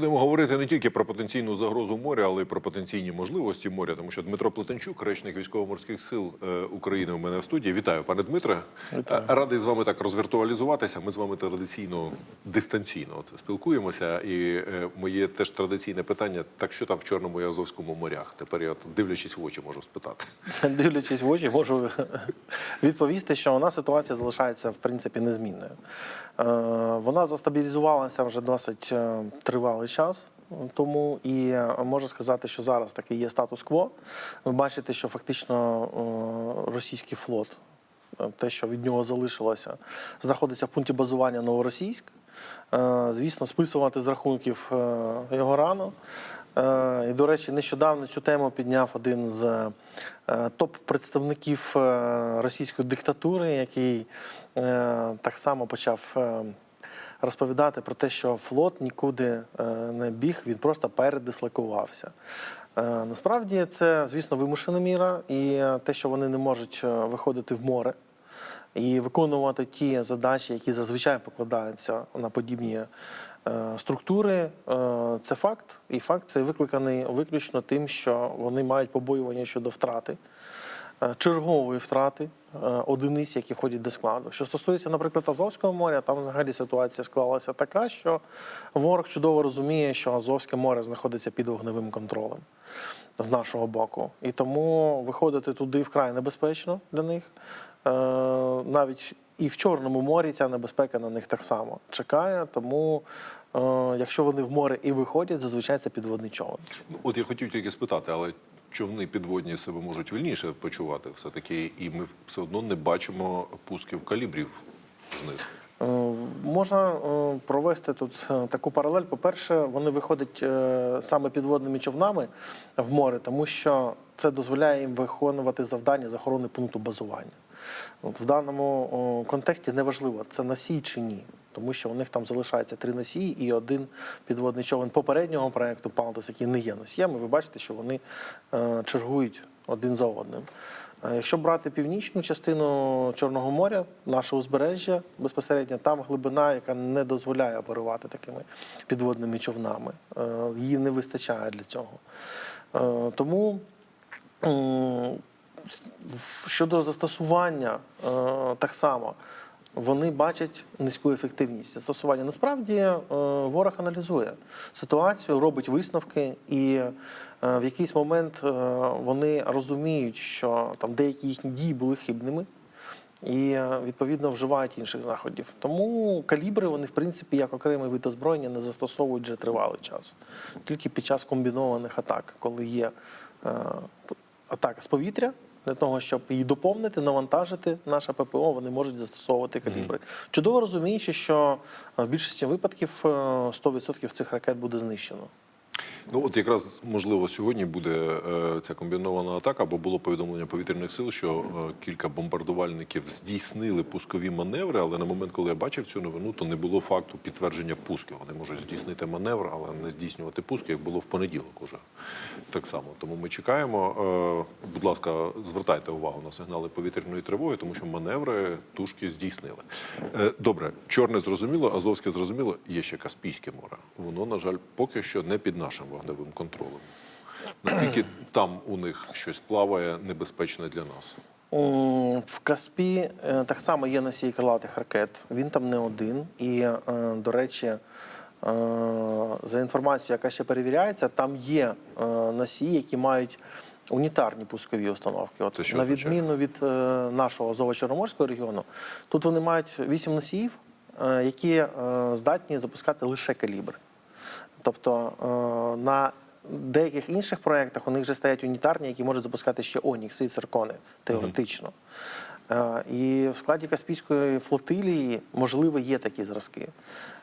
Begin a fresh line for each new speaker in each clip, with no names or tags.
Будемо говорити не тільки про потенційну загрозу моря, але й про потенційні можливості моря. Тому що Дмитро Плетенчук, речник військово-морських сил е, України, у мене в студії. Вітаю, пане Дмитре.
Вітаю.
Е, Радий з вами так розвіртуалізуватися. Ми з вами традиційно дистанційно це спілкуємося. І е, моє теж традиційне питання: так що там в Чорному і Азовському морях? Тепер я дивлячись в очі можу спитати.
Дивлячись в очі, можу відповісти, що у нас ситуація залишається в принципі незмінною. Вона застабілізувалася вже досить тривалий час. Тому і е, можу сказати, що зараз таки є статус-кво. Ви бачите, що фактично е, російський флот, е, те, що від нього залишилося, знаходиться в пункті базування Новоросійськ. Звісно, списувати з рахунків його рано. І, до речі, нещодавно цю тему підняв один з топ-представників російської диктатури, який так само почав розповідати про те, що флот нікуди е, не біг, він просто передислокувався. Е, Насправді це, звісно, вимушена міра, і е, те, що вони не можуть виходити в море і виконувати ті задачі, які зазвичай покладаються на подібні структури, це факт. І факт цей викликаний виключно тим, що вони мають побоювання щодо втрати. Е, Чергової втрати е, одиниць, які входять до складу. Що стосується, наприклад, Азовського моря, там взагалі ситуація склалася така, що ворог чудово розуміє, що Азовське море знаходиться під вогневим контролем з нашого боку. І тому виходити туди вкрай небезпечно для них. Е, Навіть і в Чорному морі ця небезпека на них так само чекає. Тому, якщо вони в море і виходять, зазвичай це підводний човен.
Ну, от я хотів тільки спитати, але човни підводні себе можуть вільніше почувати все-таки, і ми все одно не бачимо пусків калібрів з них.
Е, Можна е, провести тут е, таку паралель. По-перше, вони виходять саме підводними човнами в море, тому що це дозволяє їм виконувати завдання з охорони пункту базування. В даному контексті неважливо, це носій чи ні, тому що у них там залишається три носії і один підводний човен попереднього проекту Палтус, який не є носієм. Ви бачите, що вони е, чергують один за одним. Е, Якщо брати північну частину Чорного моря, наше узбережжя безпосередньо, там глибина, яка не дозволяє оперувати такими підводними човнами. Е, Її не вистачає для цього. Тому щодо застосування, так само вони бачать низьку ефективність застосування. Насправді е, ворог аналізує ситуацію, робить висновки, і е, в якийсь момент е, вони розуміють, що там деякі їхні дії були хибними. І відповідно вживають інших заходів. Тому калібри вони, в принципі, як окремий вид озброєння не застосовують вже тривалий час. Тільки під час комбінованих атак, коли є атака з повітря, для того, щоб її доповнити, навантажити наше ППО, вони можуть застосовувати калібри. Чудово розуміючи, що е, в більшості випадків е, 100% цих ракет буде знищено.
Ну от якраз можливо сьогодні буде е, ця комбінована атака, бо було повідомлення повітряних сил, що е, кілька бомбардувальників здійснили пускові маневри. Але на момент, коли я бачив цю новину, то не було факту підтвердження пусків. Вони можуть здійснити маневр, але не здійснювати пуски, як було в понеділок. Уже так само. Тому ми чекаємо. Е, будь ласка, звертайте увагу на сигнали повітряної тривоги, тому що маневри тушки здійснили. Добре, чорне зрозуміло, азовське зрозуміло. Є ще Каспійське море. Воно, на жаль, поки що не під нашим вогневим контролем. Наскільки там у них щось плаває небезпечне для нас?
В Каспі е, так само є носій крилатих ракет. Він там не один. І, е, до речі, е, за інформацією, яка ще перевіряється, там є носії, які мають унітарні пускові установки. От,
Це
на відміну від нашого Азово-Чорноморського регіону, тут вони мають вісім носіїв, які здатні запускати лише калібри. Тобто е, на деяких інших проєктах у них вже стоять унітарні, які можуть запускати ще Онікси і циркони теоретично. Е, І в складі Каспійської флотилії, можливо, є такі зразки.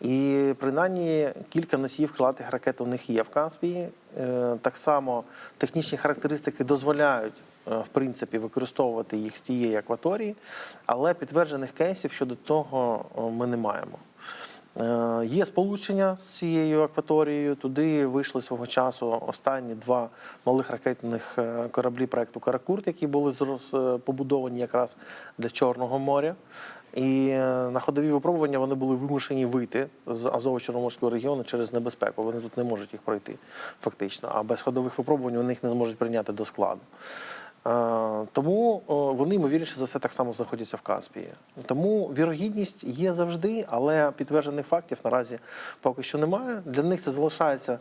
І принаймні кілька носіїв крилатих ракет у них є в Каспії. Е, Так само технічні характеристики дозволяють в принципі використовувати їх з тієї акваторії, але підтверджених кейсів щодо того ми не маємо. Е, Є сполучення з цією акваторією. Туди вийшли свого часу останні два малих ракетних е, кораблі проекту Каракурт, які були е, побудовані якраз для Чорного моря. І на ходові випробування вони були вимушені вийти з Азово-Чорноморського регіону через небезпеку. Вони тут не можуть їх пройти, фактично. А без ходових випробувань вони їх не зможуть прийняти до складу. Е, Тому е, вони, ймовірніше за все, так само знаходяться в Каспії. Тому вірогідність є завжди, але підтверджених фактів наразі поки що немає. Для них це залишається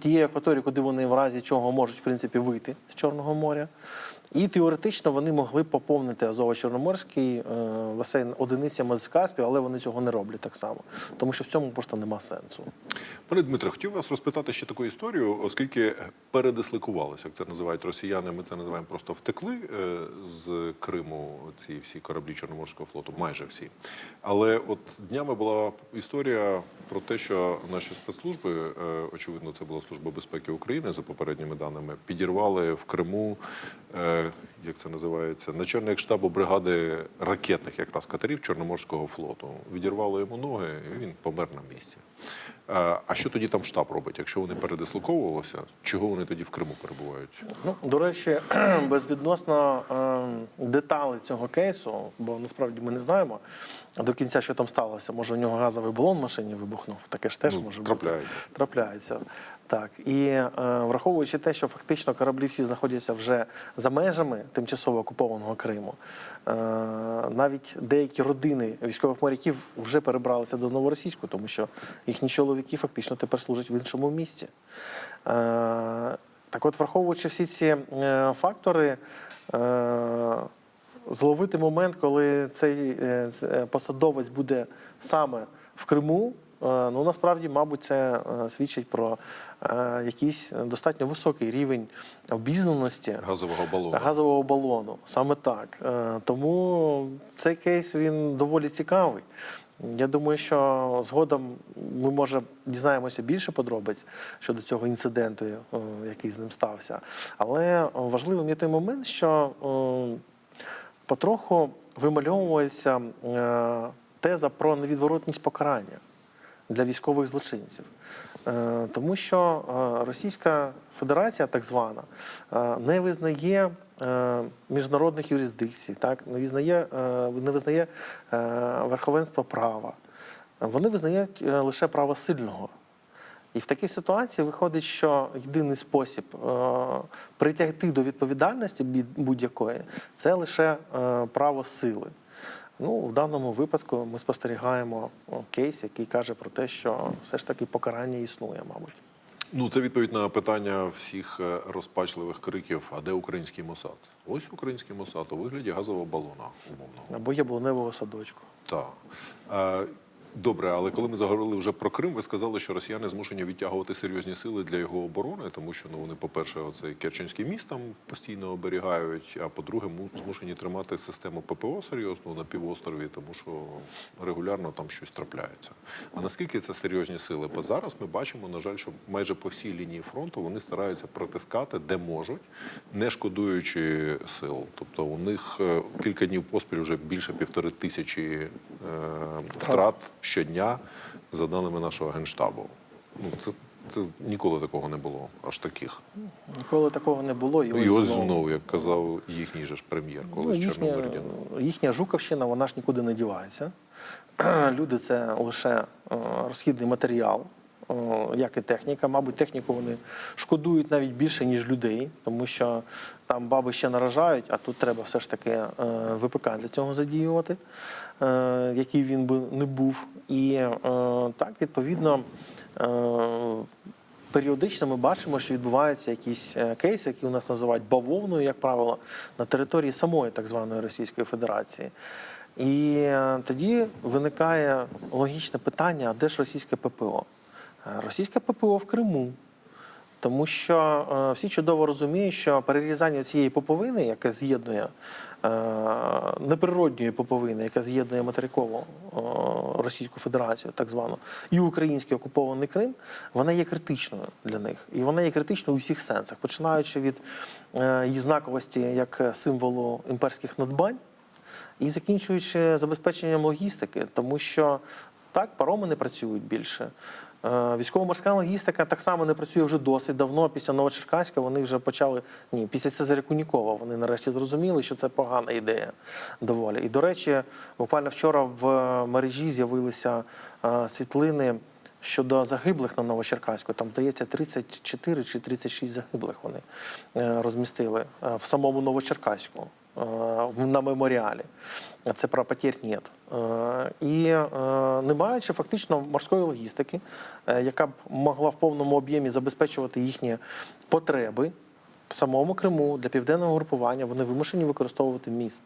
тією акваторією, куди вони в разі чого можуть в принципі вийти з Чорного моря. І теоретично вони могли поповнити Азово-Чорноморський е, басейн одиницями з Каспію, але вони цього не роблять так само, тому що в цьому просто нема сенсу.
Пане Дмитре, хотів вас розпитати ще таку історію, оскільки передисликувалися, як це називають росіяни. Ми це називаємо просто втекли е, з Криму ці всі кораблі Чорноморського флоту, майже всі. Але от днями була історія про те, що наші спецслужби, е, очевидно, це була служба безпеки України за попередніми даними, підірвали в Криму, як це називається, начальник штабу бригади ракетних якраз катерів Чорноморського флоту. Відірвало йому ноги, і він помер на місці. А що тоді там штаб робить? Якщо вони передислоковувалися, чого вони тоді в Криму перебувають?
Ну, до речі, безвідносно е, деталей цього кейсу, бо насправді ми не знаємо до кінця, що там сталося. Може, у нього газовий балон в машині вибухнув. Таке ж теж
Ну,
може
трапляється.
бути. Трапляється. Так. І е, враховуючи те, що фактично кораблі всі знаходяться вже за межами тимчасово окупованого Криму, е, навіть деякі родини військових моряків вже перебралися до Новоросійську, тому що їхні чоловіки фактично тепер служать в іншому місці. Е, так от, враховуючи всі ці е, фактори, е, зловити момент, коли цей е, е, посадовець буде саме в Криму. Е, Ну, насправді, мабуть, це е, свідчить про е, якийсь достатньо високий рівень обізнаності
Газового балону.
газового балону. Саме так. Тому цей кейс він доволі цікавий. Я думаю, що згодом ми може дізнаємося більше подробиць щодо цього інциденту, який з ним стався. Але важливим є той момент, що потроху вимальовується теза про невідворотність покарання для військових злочинців. Е, Тому що е, Російська Федерація, так звана, е, не визнає міжнародних юрисдикцій, так, не визнає, не визнає верховенство права. Вони визнають лише право сильного. І в такій ситуації виходить, що єдиний спосіб притягти до відповідальності будь-якої це лише право сили. Ну, в даному випадку ми спостерігаємо кейс, який каже про те, що все ж таки покарання існує, мабуть.
Ну, це відповідь на питання всіх е, розпачливих криків: а де український Мосад? Ось український Мосад у вигляді газового балона, умовно.
Або яблуневого садочку.
Так. Добре, але коли ми заговорили вже про Крим, ви сказали, що росіяни змушені відтягувати серйозні сили для його оборони, тому що ну вони, по-перше, оцей Керченський міст там постійно оберігають. А по-друге, му- змушені тримати систему ППО серйозно на півострові, тому що регулярно там щось трапляється. А наскільки це серйозні сили? Бо зараз ми бачимо, на жаль, що майже по всій лінії фронту вони стараються протискати де можуть, не шкодуючи сил. Тобто у них е, кілька днів поспіль вже більше півтори тисячі е, втрат щодня, за даними нашого генштабу. Ну це, це ніколи такого не було, аж таких.
Ніколи такого не було. І,
І ось знову, як казав їхній же ж прем'єр,
Ну,
колись
їхня, Жуковщина, вона ж нікуди не дівається. Люди це лише е, розхідний матеріал, як і техніка. Мабуть, техніку вони шкодують навіть більше, ніж людей, тому що там баби ще наражають, а тут треба все ж таки е, ВПК для цього задіювати, е, який він би не був. І е, так, відповідно. Періодично ми бачимо, що відбуваються якісь кейси, які у нас називають бавовною, як правило, на території самої так званої Російської Федерації. І тоді виникає логічне питання: а де ж російське ППО? Е, Російське ППО в Криму. Тому що е, всі чудово розуміють, що перерізання цієї поповини, яка з'єднує е, неприродньої поповини, яка з'єднує материкову Російську Федерацію, так звану, і український окупований Крим, вона є критичною для них. І вона є критичною у всіх сенсах, починаючи від її знаковості як символу імперських надбань і закінчуючи забезпеченням логістики, тому що Так, пароми не працюють більше. Е, Військово-морська логістика так само не працює вже досить давно. Після Новочеркаська вони вже почали. Ні, після Цезаря Кунікова вони нарешті зрозуміли, що це погана ідея доволі. І до речі, буквально вчора в мережі з'явилися е, світлини щодо загиблих на Новочеркаську. Там здається 34 чи 36 загиблих вони е, розмістили е, в самому Новочеркаську. Е, На меморіалі. Це про нет. Е, І е, не маючи фактично морської логістики, яка б могла в повному об'ємі забезпечувати їхні потреби в самому Криму для південного групування, вони вимушені використовувати міст.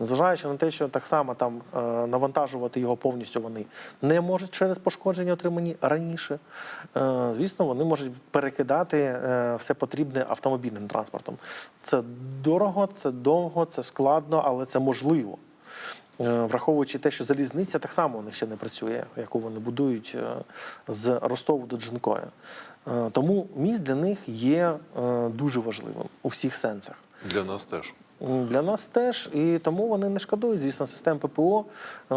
Незважаючи на те, що так само там е, навантажувати його повністю вони не можуть через пошкодження, отримані раніше. Е, звісно, вони можуть перекидати е, все потрібне автомобільним транспортом. Це дорого, це довго, це складно, але це можливо. Враховуючи те, що залізниця так само у них ще не працює, яку вони будують з Ростову до Джанкоя. Е, Тому міст для них є дуже важливим у всіх сенсах.
Для нас теж.
Для нас теж, і тому вони не шкодують, звісно, систем ППО. Е,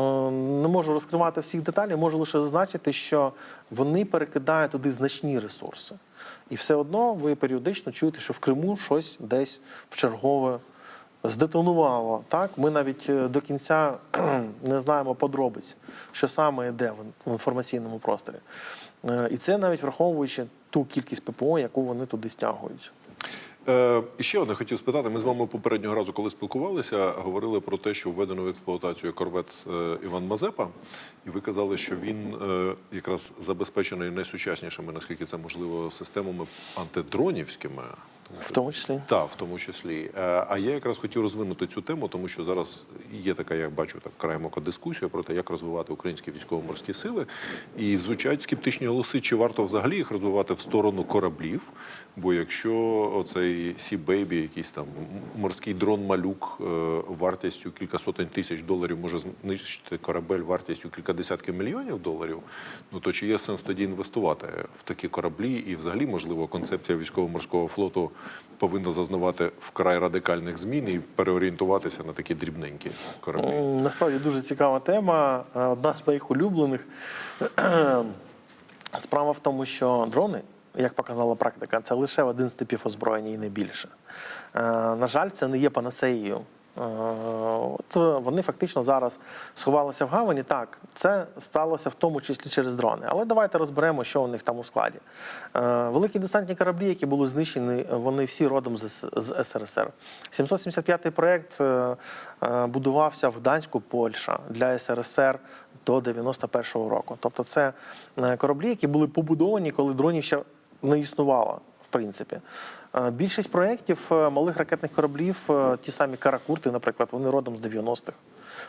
Не можу розкривати всіх деталей, можу лише зазначити, що вони перекидають туди значні ресурси. І все одно ви періодично чуєте, що в Криму щось десь в чергове здетонувало. Так? Ми навіть е, до кінця не знаємо подробиць, що саме йде в- в інформаційному просторі. Е, І це навіть враховуючи ту кількість ППО, яку вони туди стягують.
Е, і ще одне хотів спитати. Ми з вами попереднього разу, коли спілкувалися, говорили про те, що введено в експлуатацію корвет е, Іван Мазепа, і ви казали, що він е, якраз забезпечений найсучаснішими, наскільки це можливо, системами антидронівськими. Тому
В тому числі.
Так, в тому числі. А я якраз хотів розвинути цю тему, тому що зараз є така, я бачу, так краєм ока дискусія про те, як розвивати українські військово-морські сили. І звучать скептичні голоси, чи варто взагалі їх розвивати в сторону кораблів. Бо якщо оцей Сі Бейбі, якийсь там морський дрон малюк е, вартістю кілька сотень тисяч доларів може знищити корабель вартістю кілька десятків мільйонів доларів, ну то чи є сенс тоді інвестувати в такі кораблі? І взагалі, можливо, концепція військово-морського флоту повинна зазнавати вкрай радикальних змін і переорієнтуватися на такі дрібненькі кораблі.
Насправді дуже цікава тема. Е, Одна з моїх улюблених. Справа в тому, що дрони, як показала практика, це лише один з типів озброєння і не більше. Е, На жаль, це не є панацеєю. Е, От е, вони фактично зараз сховалися в гавані. Так, це сталося в тому числі через дрони. Але давайте розберемо, що у них там у складі. Е, Великі десантні кораблі, які були знищені, вони всі родом з, СРСР. 775-й проєкт будувався в Гданську, Польща для СРСР до 91-го року. Тобто, це кораблі, які були побудовані, коли дронів ще не існувало. В принципі, Е, більшість проєктів е, малих ракетних кораблів, е, ті самі Каракурти, наприклад, вони родом з 90-х.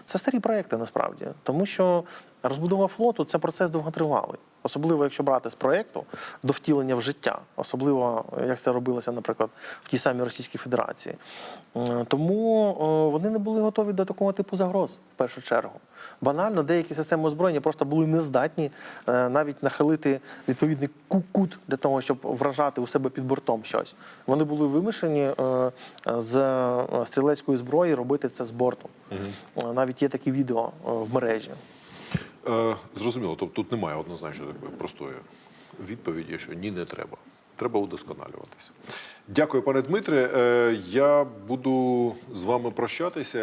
Це старі проєкти насправді, тому що розбудова флоту це процес довготривалий, особливо якщо брати з проєкту до втілення в життя, особливо е, як це робилося, наприклад, в тій самій Російській Федерації. Е, Тому е, вони не були готові до такого типу загроз в першу чергу. Банально, деякі системи озброєння просто були не здатні е, навіть нахилити відповідний ку- кут для того, щоб вражати у себе під бортом щось. Вони були вимушені з стрілецької зброї робити це з борту. Е, Навіть є такі відео е, в мережі.
Е, зрозуміло, тобто тут немає однозначно такої простої відповіді, що ні, не треба. Треба удосконалюватися. Дякую, пане Дмитре. Е, я буду з вами прощатися